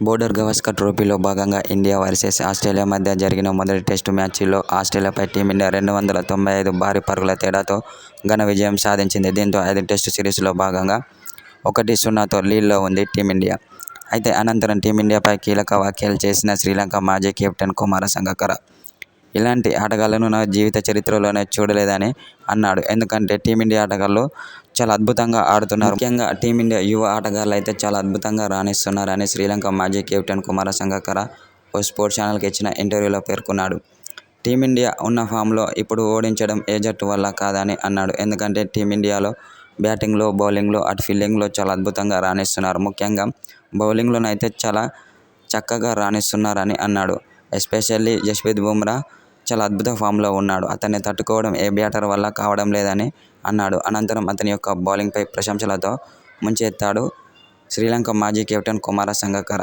Border Gavaskar ట్రోఫీలో భాగంగా India versus Australia మధ్య జరిగిన మొదటి టెస్టు మ్యాచ్లో ఆస్ట్రేలియాపై టీమిండియా రెండు వందల తొంభై ఐదు భారీ పరుగుల తేడాతో ఘన విజయం సాధించింది. దీంతో ఐదు టెస్టు సిరీస్లో భాగంగా ఒకటి సున్నాతో లీడ్లో ఉంది టీమిండియా. అయితే అనంతరం టీమిండియాపై కీలక వ్యాఖ్యలు చేసిన శ్రీలంక మాజీ కెప్టెన్ కుమార సంగకర ఇలాంటి ఆటగాళ్ళను నా జీవిత చరిత్రలోనే చూడలేదని అన్నాడు. ఎందుకంటే టీమిండియా ఆటగాళ్ళు చాలా అద్భుతంగా ఆడుతున్నారు. ముఖ్యంగా టీమిండియా యువ ఆటగాళ్ళు అయితే చాలా అద్భుతంగా రాణిస్తున్నారని శ్రీలంక మాజీ కెప్టెన్ కుమార సంగకర ఓ స్పోర్ట్స్ ఛానల్కి ఇచ్చిన ఇంటర్వ్యూలో పేర్కొన్నాడు. టీమిండియా ఉన్న ఫామ్లో ఇప్పుడు ఓడించడం ఏ జట్టు వల్ల కాదని అన్నాడు. ఎందుకంటే టీమిండియాలో బ్యాటింగ్లో, బౌలింగ్లో, అటు ఫీల్డింగ్లో చాలా అద్భుతంగా రాణిస్తున్నారు. ముఖ్యంగా బౌలింగ్లోనైతే చాలా చక్కగా రాణిస్తున్నారని అన్నాడు. ఎస్పెషల్లీ జస్ప్రీత్ బుమ్రా చాలా అద్భుత ఫామ్లో ఉన్నాడు. అతన్ని తట్టుకోవడం ఏ బ్యాటర్ వల్ల కావడం లేదని అన్నాడు. అనంతరం అతని యొక్క బౌలింగ్పై ప్రశంసలతో ముంచెత్తాడు శ్రీలంక మాజీ కెప్టెన్ కుమార సంగక్కర.